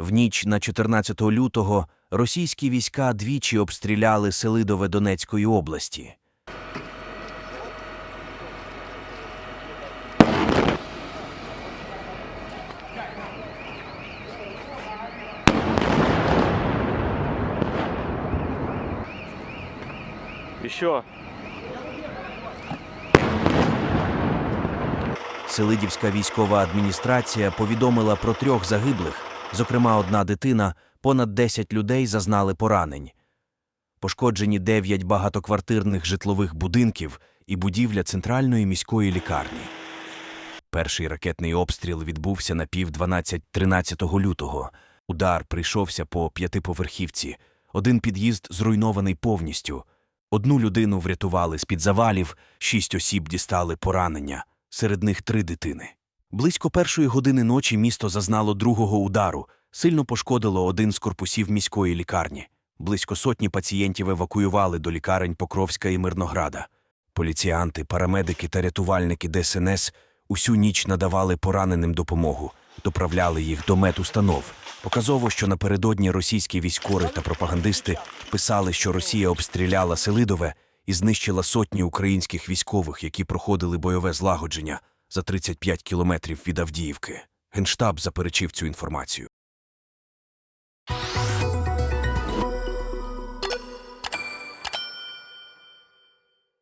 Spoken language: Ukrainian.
В ніч на 14 лютого російські війська двічі обстріляли Селидове Донецької області. Еще. Селидівська військова адміністрація повідомила про трьох загиблих, зокрема одна дитина, понад 10 людей зазнали поранень. Пошкоджені 9 багатоквартирних житлових будинків і будівля центральної міської лікарні. Перший ракетний обстріл відбувся на пів 12-13 лютого. Удар прийшовся по п'ятиповерхівці. Один під'їзд зруйнований повністю. Одну людину врятували з-під завалів, шість осіб дістали поранення, серед них три дитини. Близько першої години ночі місто зазнало другого удару, сильно пошкодило один з корпусів міської лікарні. Близько сотні пацієнтів евакуювали до лікарень Покровська і Мирнограда. Поліціянти, парамедики та рятувальники ДСНС усю ніч надавали пораненим допомогу, доправляли їх до медустанов. Показово, що напередодні російські військори та пропагандисти писали, що Росія обстріляла Селидове і знищила сотні українських військових, які проходили бойове злагодження за 35 кілометрів від Авдіївки. Генштаб заперечив цю інформацію.